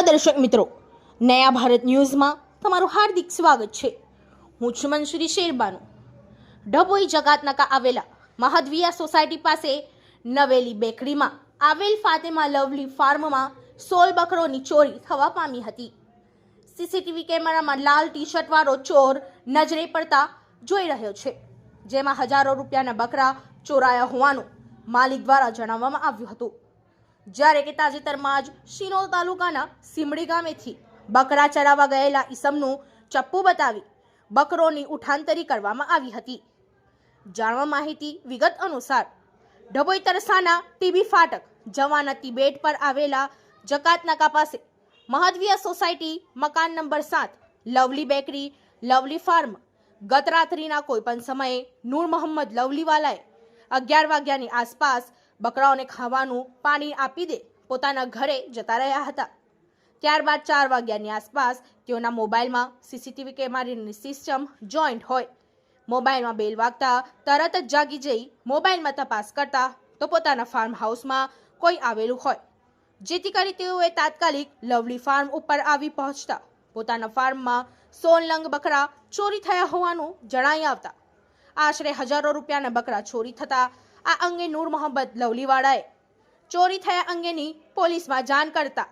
નમસ્કાર દર્શક મિત્રો. નયા ભારત ન્યૂઝમાં તમારું હાર્દિક સ્વાગત છે. હું છું શ્રી શેરબાનુ. ડભોઈ જગાતનાકા આવેલા મહદવિયા સોસાયટી પાસે નવેલી બેકરીમાં આવેલ ફાતેમા લવલી ફાર્મમાં સોળ બકરોની ચોરી થવા પામી હતી. સીસીટીવી કેમેરામાં લાલ ટી શર્ટ વાળો ચોર નજરે પડતા જોઈ રહ્યો છે. જેમાં હજારો રૂપિયાના બકરા ચોરાયા હોવાનું માલિક દ્વારા જણાવવામાં આવ્યું હતું. જ્યારે કે તાજેતરમાં જ શિનોલ તાલુકાના સીમડી ગામેથી બકરા ચરાવવા ગયેલા ઈસમનું ચપ્પુ બતાવી બકરોની ઉઠાંતરી કરવામાં આવી હતી. જાણવા માહિતી વિગત અનુસાર ડભોઈ તરસાના ટીબી ફાટક જવાના તિબેટ પર આવેલા જકાતનાકા પાસે મહદવિયા સોસાયટી મકાન નંબર સાત, લવલી બેકરી, લવલી ફાર્મ, ગત રાત્રિના કોઈપણ સમયે નૂર મોહમ્મદ લવલીવાલાએ અગિયાર વાગ્યાની આસપાસ બકરાઓને ખાવાનું પાણી આપી દે. પોતાના ઘરે જતા રહ્યા હતા. ત્યારબાદ ચાર વાગ્યાની આસપાસ તેઓના મોબાઈલમાં સીસીટીવી કેમેરાની સિસ્ટમ જોઈન્ટ હોય. મોબાઈલમાં બેલ વાગતા તરત જ જાગી જઈ મોબાઈલમાં તપાસ કરતા તો પોતાના ફાર્મ હાઉસમાં કોઈ આવેલું હોય. જેથી કરી તેઓએ તાત્કાલિક લવલી ફાર્મ ઉપર આવી પહોંચતા. પોતાના ફાર્મમાં સોનલંગ બકરા ચોરી થયા હોવાનું જણાઈ આવતા. આશરે હજારો રૂપિયાના બકરા ચોરી થતા. આ અંગે નૂર મોહમ્મદ લવલીવાળાએ ચોરી થયા અંગેની પોલીસમાં જાણ કરતા.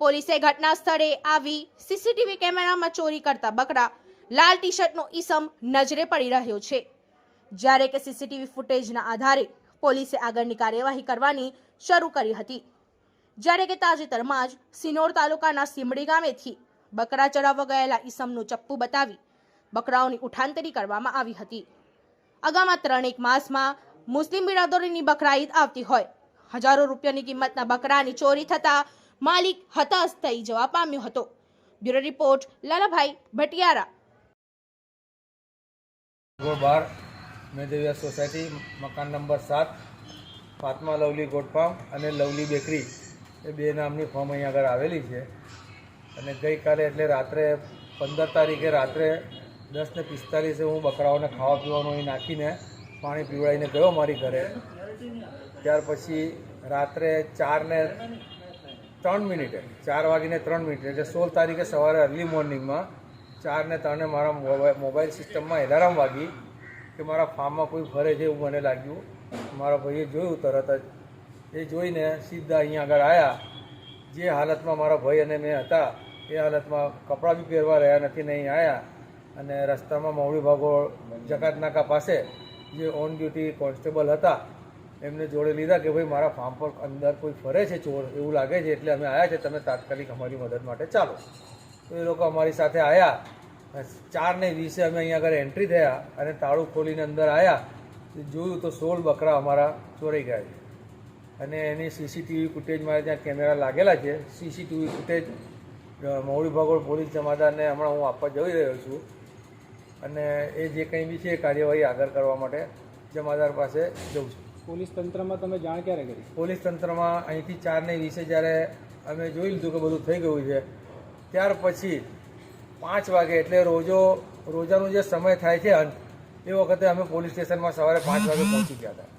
પોલીસે ઘટના સ્થળે આવી સીસીટીવી કેમેરામાં ચોરી કરતા બકરા લાલ ટી શર્ટનો ઈસમ નજરે પડી રહ્યો છે. જ્યારે કે સીસીટીવી ફૂટેજના આધારે પોલીસે આગળની કાર્યવાહી કરવાની શરૂ કરી હતી. જ્યારે કે તાજેતરમાં જ સિનોર તાલુકાના સીમડી ગામેથી બકરા ચરાવવા ગયેલા ઈસમનું ચપ્પુ બતાવી બકરાઓની ઉઠાંતરી કરવામાં આવી હતી. અગાઉમાં ત્રણેક માસમાં મુસ્લિમ બિરાદરોની બકરા ઈદ આવતી હોય. હજારો રૂપિયાની કિંમતના બકરાની ચોરી થતા માલિક હતાશ થઈ જવા પામ્યો હતો. Bureau report, Lalabhai Bhatiyara. ગોળ બાર મેદેવિયા સોસાયટી, મકાન નંબર સાત ફાતમા લવલી ગોટ ફાર્મ અને લવલી બેકરી. એ બે નામની ફોર્મ અહીં આગળ આવેલી છે. અને ગઈકાલે એટલે રાત્રે પંદર તારીખે રાત્રે દસ ને પિસ્તાલીસે હું બકરાઓને ખાવા પીવાનું અહીં નાખીને પાણી પીવડાવીને ગયો મારી ઘરે. ત્યાર પછી રાત્રે ચાર ને ત્રણ મિનિટે, ચાર વાગીને ત્રણ મિનિટે, એટલે સોળ તારીખે સવારે અર્લી મોર્નિંગમાં ચાર ને ત્રણે મારા મોબાઈલ સિસ્ટમમાં એલાર્મ વાગી કે મારા ફાર્મમાં કોઈ ફરે છે એવું મને લાગ્યું. મારા ભાઈએ જોયું તરત જ. એ જોઈને સીધા અહીંયા આગળ આવ્યા જે હાલતમાં મારા ભાઈ અને મેં હતા, એ હાલતમાં કપડાં બી પહેરવા રહ્યા નથી ને અહીં આવ્યા અને રસ્તામાં મવડી ભાગો જકાતનાકા પાસે જે ઓન ડ્યુટી કોન્સ્ટેબલ હતા, એમને જોડે લીધા કે ભાઈ મારા ફાર્મ પર અંદર કોઈ ફરે છે ચોર એવું લાગે છે એટલે અમે આવ્યા છે તમે તાત્કાલિક અમારી મદદ માટે ચાલો. તો એ લોકો અમારી સાથે આવ્યા ચાર ને વીસે અમે અહીંયા આગળ એન્ટ્રી થયા અને તાળું ખોલીને અંદર આવ્યા જોયું તો સોળ બકરા અમારા ચોરાઈ ગયા છે. અને એની સીસીટીવી ફૂટેજ મારે ત્યાં કેમેરા લાગેલા છે. સીસીટીવી ફૂટેજ મૌળી ભાગોળ પોલીસ જમાદારને હમણાં હું આપવા જઈ રહ્યો છું. અને એ જે કંઈ બી છે એ કાર્યવાહી આગળ કરવા માટે જમાદાર પાસે જઉં છું. પોલીસ તંત્રમાં તમે જાણ ક્યારે કરી? પોલીસ તંત્રમાં અહીંથી ચારને વિશે વીસે જ્યારે અમે જોઈ લીધું કે બધું થઈ ગયું છે ત્યાર પછી પાંચ વાગે એટલે રોજો રોજાનો જે સમય થાય છે અંત એ વખતે અમે પોલીસ સ્ટેશનમાં સવારે પાંચ વાગે પહોંચી ગયા હતા.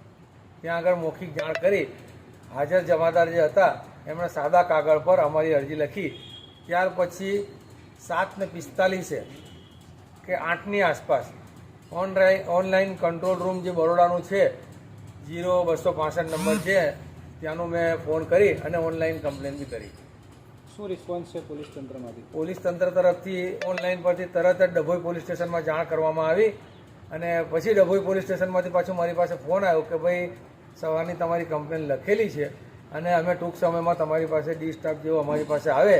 ત્યાં આગળ મૌખિક જાણ કરી હાજર જમાદાર જે હતા એમણે સાદા કાગળ પર અમારી અરજી લખી ત્યાર પછી સાત ને પિસ્તાલીસે કે આઠની આસપાસ. ઓનલાઈન ઓનલાઈન કંટ્રોલ રૂમ જે બરોડાનું છે જીરો બસો પાસઠ નંબર છે ત્યાંનું મેં ફોન કરી અને ઓનલાઈન કમ્પ્લેન બી કરી. શું રિસ્પોન્સ છે પોલીસ તંત્રમાંથી? પોલીસ તંત્ર તરફથી ઓનલાઈન પરથી તરત જ ડભોઈ પોલીસ સ્ટેશનમાં જાણ કરવામાં આવી અને પછી ડભોઈ પોલીસ સ્ટેશનમાંથી પાછું મારી પાસે ફોન આવ્યો કે ભાઈ સવારની તમારી કમ્પ્લેન લખેલી છે અને અમે ટૂંક સમયમાં તમારી પાસે ડી સ્ટાફ જેવો અમારી પાસે આવે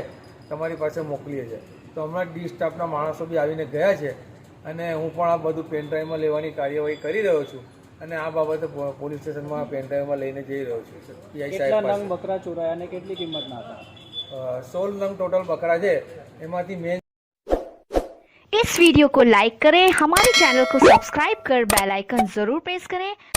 તમારી પાસે મોકલીએ છીએ. તો હમણાં ડી સ્ટાફના માણસો બી આવીને ગયા છે અને હું પણ આ બધું પેન ડ્રાઈવમાં લેવાની કાર્યવાહી કરી રહ્યો છું અને આ બાબતે પો- પોલીસ સ્ટેશનમાં પેન ડ્રાઈવમાં લઈને જઈ રહ્યો છું પીઆઈ કેટલા સાહેબ નંગ બકરા ચોરાયા અને કેટલી કિંમતના હતા પાસે સોળ નંગ ટોટલ બકરા છે એમાંથી મેન इस वीडियो को लाइक करें हमारे चैनल को सब्सक्राइब कर बेल आइकन जरूर प्रेस करें